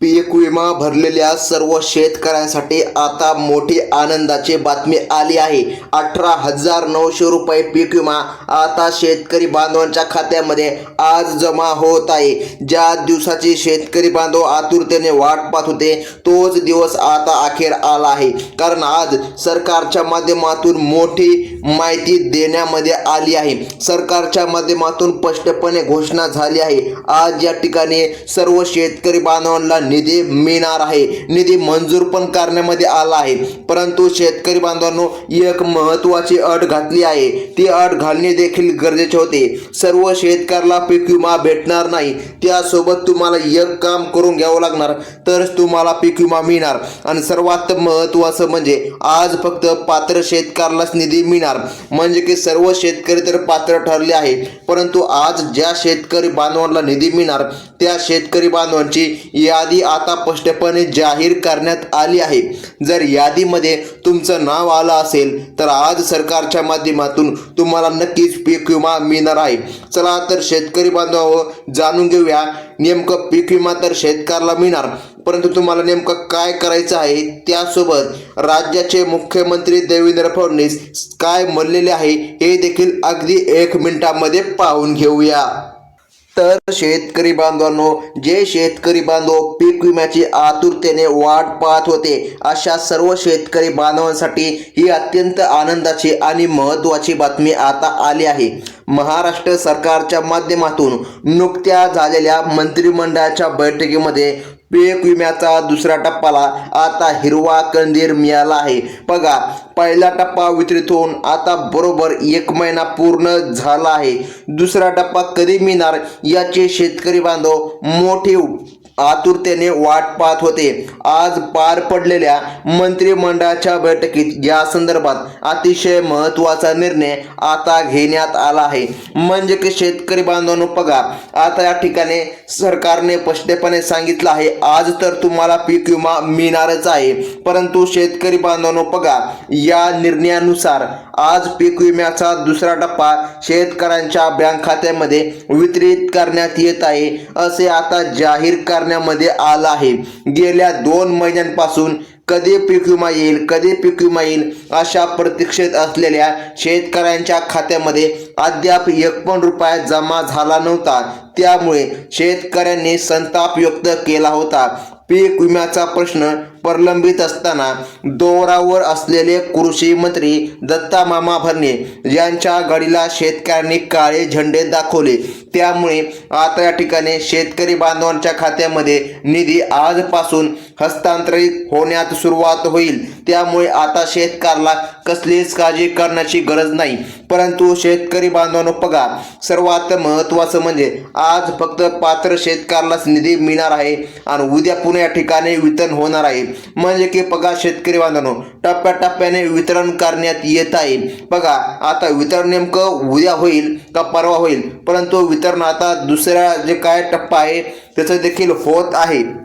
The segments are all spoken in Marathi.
पीक विमा भरलेल्या सर्व शेतकऱ्यांसाठी आता मोठी आनंदाची बातमी आली आहे. अठरा हजार नऊशे रुपये पीक विमा आता शेतकरी बांधवांच्या खात्यामध्ये आज जमा होत आहे. ज्या दिवसाची शेतकरी बांधव आतुरतेने वाट पाहत होते तोच दिवस आता अखेर आला आहे. कारण आज सरकारच्या माध्यमातून मोठी माहिती देण्यामध्ये आली आहे. सरकारच्या माध्यमातून स्पष्टपणे घोषणा झाली आहे. आज या ठिकाणी सर्व शेतकरी बांधवांना निधी मिळणार आहे. निधी मंजूर पण करण्यामध्ये आला आहे. परंतु शेतकरी बांधवांनो एक महत्वाची अट घातली आहे. ती अट घालणे देखील गरजेचे होते. सर्व शेतकऱ्याला पीक विमा भेटणार नाही. त्यासोबत तुम्हाला एक काम करून घ्यावं लागणार. तरच तुम्हाला पीक विमा मिळणार. आणि सर्वात महत्त्वाचं म्हणजे आज फक्त पात्र शेतकऱ्यालाच निधी मिळणार. म्हणजे की सर्व शेतकरी तर पात्र ठरले आहे. परंतु आज ज्या शेतकरी बांधवांना निधी मिळणार त्या शेतकरी बांधवांची यादी आता स्पष्टपणे जाहीर करण्यात आली आहे. जर यादीमध्ये तुमचं नाव आलं असेल तर आज सरकारच्या माध्यमातून तुम्हाला नक्कीच पीक विमा मिळणार आहे. चला तर शेतकरी बांधव जाणून घेऊया नेमकं पीक विमा तर शेतकऱ्याला मिळणार परंतु तुम्हाला नेमकं काय करायचं आहे त्यासोबत राज्याचे मुख्यमंत्री देवेंद्र फडणवीस काय म्हणलेले आहे हे देखील अगदी एक मिनिटामध्ये पाहून घेऊया. तर शेतकरी बांधवांनो जे शेतकरी बांधव पीक विम्याची आतुरतेने वाट पाहत होते अशा सर्व शेतकरी बांधवांसाठी ही अत्यंत आनंदाची आणि महत्त्वाची बातमी आता आली आहे. महाराष्ट्र सरकारच्या माध्यमातून नुकत्या झालेल्या मंत्रिमंडळाच्या बैठकीमध्ये पीक विम्याचा दुसरा टप्पाला आता हिरवा कंदीर मिळाला आहे. बघा पहिला टप्पा वितरित होऊन आता बरोबर एक महिना पूर्ण झाला आहे. दुसरा टप्पा कधी मिळणार याचे शेतकरी बांधव मोठे आतुरतेने वाट पाहत होते. आज पार पडलेल्या मंत्रिमंडळाच्या बैठकीत या संदर्भात अतिशय महत्त्वाचा निर्णय आता घेण्यात आला आहे. म्हणजे की शेतकरी बांधवांनो बघा आता या ठिकाणी सरकारने स्पष्टपणे सांगितलं आहे आज तर तुम्हाला पीक विमा मिळणारच आहे. परंतु शेतकरी बांधवांनो बघा या निर्णयानुसार आज पीक विम्याचा दुसरा टप्पा शेतकऱ्यांच्या बँक खात्यामध्ये वितरित करण्यात येत आहे असे आता जाहीर कर करण्यामध्ये आला आहे. गेल्या दोन महिन्यांपासून कधी पीक विमा येईल कधी पीक विमा येईल अशा प्रतीक्षेत असलेल्या शेतकऱ्यांच्या खात्यामध्ये अद्याप एक पण रुपया जमा झाला नव्हता. त्यामुळे शेतकऱ्यांनी संताप व्यक्त केला होता. पीक विम्याचा प्रश्न प्रलंबित असताना दोरावर असलेले कृषी मंत्री दत्ता मामा भरणे यांच्या गाडीला शेतकऱ्यांनी काळे झेंडे दाखवले. त्यामुळे आता या ठिकाणी शेतकरी बांधवांच्या खात्यामध्ये निधी आजपासून हस्तांतरित होण्यात सुरुवात होईल. त्यामुळे आता शेतकऱ्याला कसलीच काळजी करण्याची गरज नाही. परंतु शेतकरी बांधवांनो बघा सर्वात महत्त्वाचं म्हणजे आज फक्त पात्र शेतकऱ्यालाच निधी मिळणार आहे आणि उद्या पुन्हा या ठिकाणी वितरण होणार आहे. म्हणजे की बघा शेतकरी बांधवांनो टप्प्याटप्प्याने वितरण करण्यात येत आहे. बघा आता वितरण नेमकं उद्या होईल का परवा होईल? परंतु वितरण आता दुसरा जे काय टप्पा आहे त्याचं देखील होत आहे.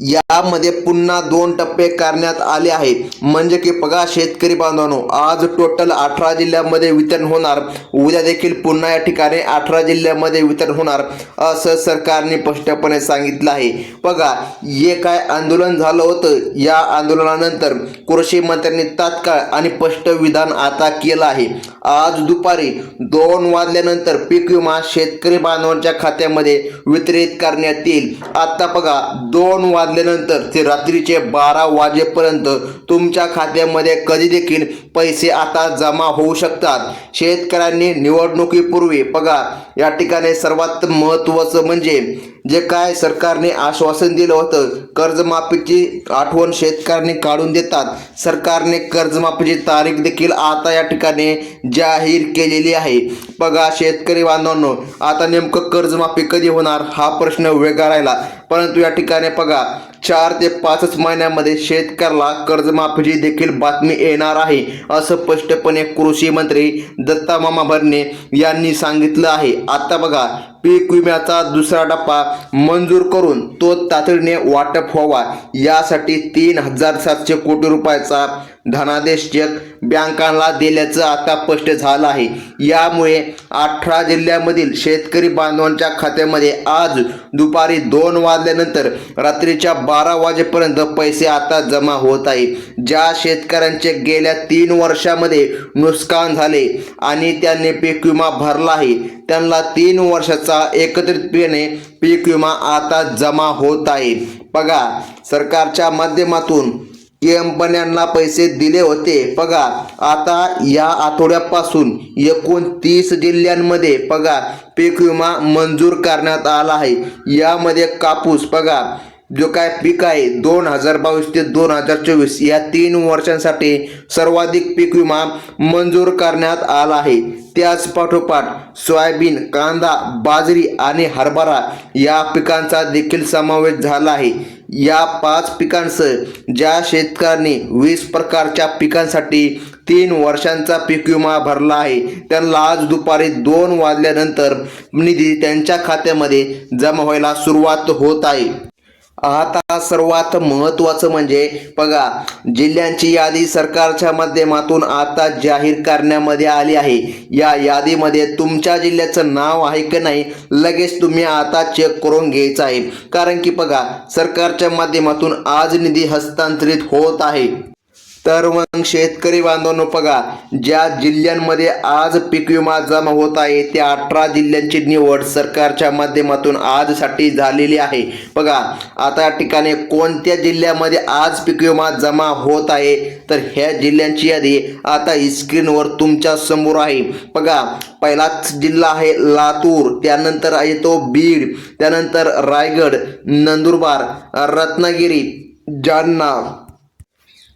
यामध्ये पुन्हा दोन टप्पे करण्यात आले आहे म्हणजे की बघा शेतकरी बांधवांनो आज टोटल अठरा जिल्ह्यामध्ये वितरण होणार. उद्या देखील पुन्हा या ठिकाणी अठरा जिल्ह्यामध्ये वितरण होणार असं सरकारने स्पष्टपणे सांगितलं आहे. बघा हे काय आंदोलन झालं होतं? या आंदोलनानंतर कृषी मंत्र्यांनी तात्काळ आणि स्पष्ट विधान आता केलं आहे. आज दुपारी दोन वाजल्यानंतर पीक विमा शेतकरी बांधवांच्या खात्यामध्ये वितरित करण्यात येईल. आता बघा दोन वाज वाजल्यानंतर ते रात्रीचे बारा वाजेपर्यंत तुमच्या खात्यामध्ये कधी देखील पैसे आता जमा होऊ शकतात? शेतकऱ्यांनी निवडणुकीपूर्वी बघा या ठिकाणी सर्वात महत्त्वाचं म्हणजे जे काय सरकारने आश्वासन दिलं होतं कर्जमाफीची आठवण शेतकऱ्यांनी काढून देतात. सरकारने कर्जमाफीची तारीख देखील आता या ठिकाणी जाहीर केलेली आहे. बघा शेतकरी बांधवांनो आता नेमकं कर्जमाफी कधी होणार हा प्रश्न वेगळा राहिला. परंतु या ठिकाणी बघा चार ते पाचच महिन्यामध्ये शेतकऱ्याला कर्जमाफीची देखील बातमी येणार आहे असं स्पष्टपणे कृषी मंत्री दत्ता मामा भरणे यांनी सांगितलं आहे. आता बघा पीक विम्याचा दुसरा टप्पा मंजूर करून तो तातडीने वाटप व्हावा. यासाठी तीन हजार सातशे कोटी रुपयाचा धनादेश चेक बँकांना दिल्याचं आता स्पष्ट झालं आहे. यामुळे अठरा जिल्ह्यामधील शेतकरी बांधवांच्या खात्यामध्ये आज दुपारी दोन वाजल्यानंतर रात्रीच्या बारा वाजेपर्यंत पैसे आता जमा होत आहे. ज्या शेतकऱ्यांचे गेल्या तीन वर्षामध्ये नुकसान झाले आणि त्यांनी पीक विमा भरला आहे त्यांना तीन वर्षाचा एकत्रितपणे पीक विमा आता जमा होत आहे. बघा सरकारच्या माध्यमातून कंपन्यांना पैसे दिले होते. बघा आता या आठवड्यापासून एकोणतीस जिल्ह्यांमध्ये बघा पीक विमा मंजूर करण्यात आला आहे. यामध्ये कापूस बघा जो काय पीक आहे दोन हजार बावीस ते दोन हजार चोवीस या तीन वर्षांसाठी सर्वाधिक पीक विमा मंजूर करण्यात आला आहे. त्याच पाठोपाठ सोयाबीन कांदा बाजरी आणि हरभरा या पिकांचा देखील समावेश झाला आहे. या पाच पिकांसह ज्या शेतकऱ्यांनी वीस प्रकारच्या पिकांसाठी तीन वर्षांचा पीक विमा भरला आहे त्यांना आज दुपारी दोन वाजल्यानंतर निधी त्यांच्या खात्यामध्ये जमा व्हायला सुरुवात होत आहे. आता सर्वात महत्त्वाचं म्हणजे बघा जिल्ह्यांची यादी सरकारच्या माध्यमातून आता जाहीर करण्यामध्ये आली आहे. या यादीमध्ये तुमच्या जिल्ह्याचं नाव आहे की नाही लगेच तुम्ही आता चेक करून घ्यायचं आहे. कारण की बघा सरकारच्या माध्यमातून आज निधी हस्तांतरित होत आहे. तर मग शेतकरी बांधवांनो बघा ज्या जिल्ह्यांमध्ये आज पीक विमा जमा होत आहे त्या अठरा जिल्ह्यांची निवड सरकारच्या माध्यमातून आजसाठी झालेली आहे. बघा आता या ठिकाणी कोणत्या जिल्ह्यामध्ये आज पीक विमा जमा होत आहे तर ह्या जिल्ह्यांची यादी आता स्क्रीनवर तुमच्यासमोर आहे. बघा पहिलाच जिल्हा आहे लातूर त्यानंतर येतो बीड त्यानंतर रायगड नंदुरबार रत्नागिरी जालना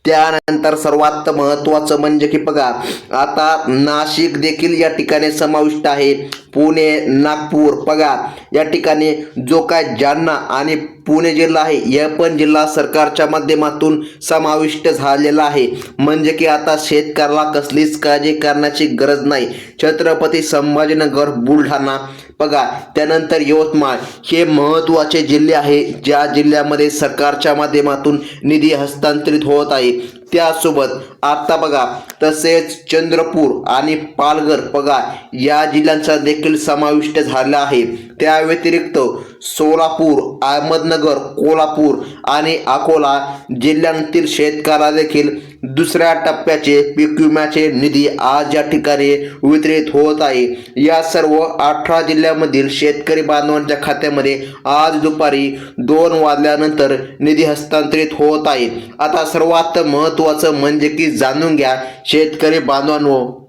त्यानंतर सर्वात महत्त्वाचं म्हणजे की बघा आता नाशिक देखील या ठिकाणी समाविष्ट आहे. पुणे नागपूर बघा या ठिकाणी जो काय जालना आणि पुणे जिल्हा आहे. या पण जिल्हा सरकारच्या माध्यमातून समाविष्ट झालेला आहे. म्हणजे की आता शेतकऱ्याला कसलीच काळजी करण्याची गरज नाही. छत्रपती संभाजीनगर बुलढाणा. बघा त्यानंतर यवतमाळ. हे महत्त्वाचे जिल्हे आहे. ज्या जिल्ह्यामध्ये सरकारच्या माध्यमातून निधी हस्तांतरित होत आहे. त्यासोबत आता बघा तसेच चंद्रपूर आणि पालघर बघा या जिल्ह्यांचा देखील समाविष्ट झाला आहे. त्या व्यतिरिक्त सोलापूर अहमदनगर कोल्हापूर आणि अकोला जिल्ह्यांतील शेतकऱ्याला देखील दुसऱ्या टप्प्याचे पीक विम्याचे निधी आज या ठिकाणी वितरित होत आहे. या सर्व अठरा जिल्ह्यामधील शेतकरी बांधवांच्या खात्यामध्ये आज दुपारी दोन वाजल्यानंतर निधी हस्तांतरित होत आहे. आता सर्वात महत्त्वाचं म्हणजे की जाणून घ्या शेतकरी बांधवांनो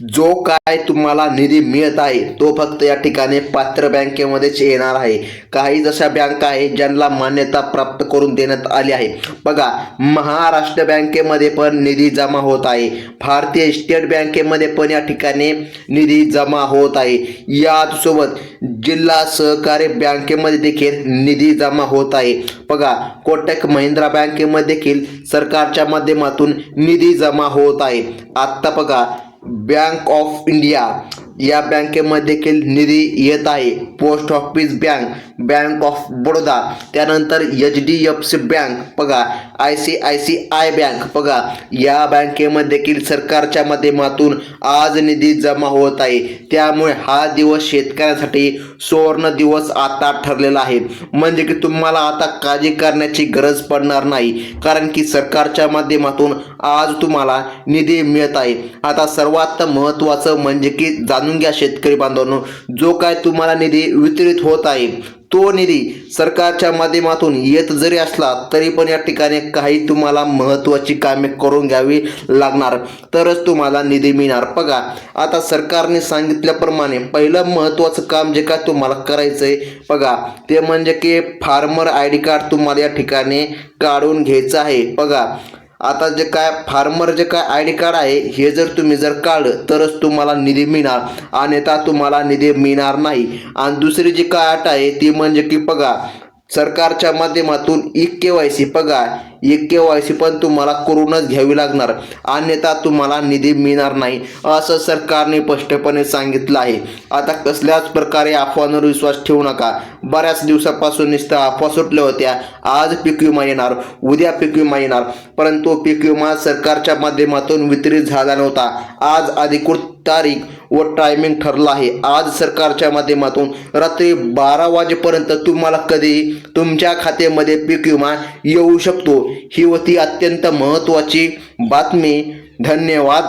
जो काय तुम्हाला निधी मिळत आहे तो फक्त या ठिकाणी पात्र बँकेमध्येच येणार आहे. काही जशा बँका आहे ज्यांना मान्यता प्राप्त करून देण्यात आली आहे. बघा महाराष्ट्र बँकेमध्ये पण निधी जमा होत आहे. भारतीय स्टेट बँकेमध्ये पण या ठिकाणी निधी जमा होत आहे. यासोबत जिल्हा सहकारी बँकेमध्ये देखील निधी जमा होत आहे. बघा कोटक महिंद्रा बँकेमध्ये देखील सरकारच्या माध्यमातून निधी जमा होत आहे. आत्ता बघा बँक ऑफ इंडिया या बँकेमध्ये देखील निधी येत आहे. Post office bank bank of Baroda त्यानंतर H D F C bank बघा I C I C I bank बघा या बँकेमध्ये देखील सरकारच्या माध्यमातून आज निधी जमा होत आहे. त्यामुळे हा दिवस शेतकऱ्यांसाठी सुवर्ण दिवस आता ठरलेला आहे. म्हणजे की तुम्हाला आता काळजी करण्याची गरज पडणार नाही. कारण की सरकारच्या माध्यमातून आज तुम्हाला निधी मिळत आहे. आता सर्वात महत्त्वाचं म्हणजे की जाणून घ्या शेतकरी बांधवांनो जो काय तुम्हाला निधी वितरित होत आहे तो निधी सरकारच्या माध्यमातून येत जरी असला तरी पण या ठिकाणी काही तुम्हाला महत्त्वाची कामे करून घ्यावी लागणार. तरच तुम्हाला निधी मिळणार. बघा आता सरकारने सांगितल्याप्रमाणे पहिलं महत्त्वाचं काम जे काय तुम्हाला करायचं आहे बघा ते म्हणजे की फार्मर आय डी कार्ड तुम्हाला या ठिकाणी काढून घ्यायचं आहे. बघा आता जे काय फार्मर जे काय आय डी कार्ड आहे हे जर तुम्ही जर काढलं तरच तुम्हाला निधी मिळणार. अन्यथा तुम्हाला निधी मिळणार नाही. आणि दुसरी जी काय अट आहे ती म्हणजे की बघा सरकारच्या माध्यमातून ई के वाय सी बघा. एक के वाय सी पण तुम्हाला करूनच घ्यावी लागणार. अन्यथा तुम्हाला निधी मिळणार नाही. असं सरकारने स्पष्टपणे सांगितलं आहे. आता कसल्याच प्रकारे अफवांवर विश्वास ठेवू नका. बऱ्याच दिवसापासून नुसतं अफवा सुटल्या होत्या. आज पीक विमा येणार. उद्या पीक विमा येणार. परंतु पीक विमा सरकारच्या माध्यमातून वितरित झाला नव्हता. आज अधिकृत तारीख व टायमिंग ठरला आहे. आज सरकारच्या माध्यमातून रात्री बारा वाजेपर्यंत तुम्हाला कधीही तुमच्या खात्यामध्ये पीक विमा येऊ शकतो. ही होती अत्यंत महत्त्वाची बातमी. धन्यवाद.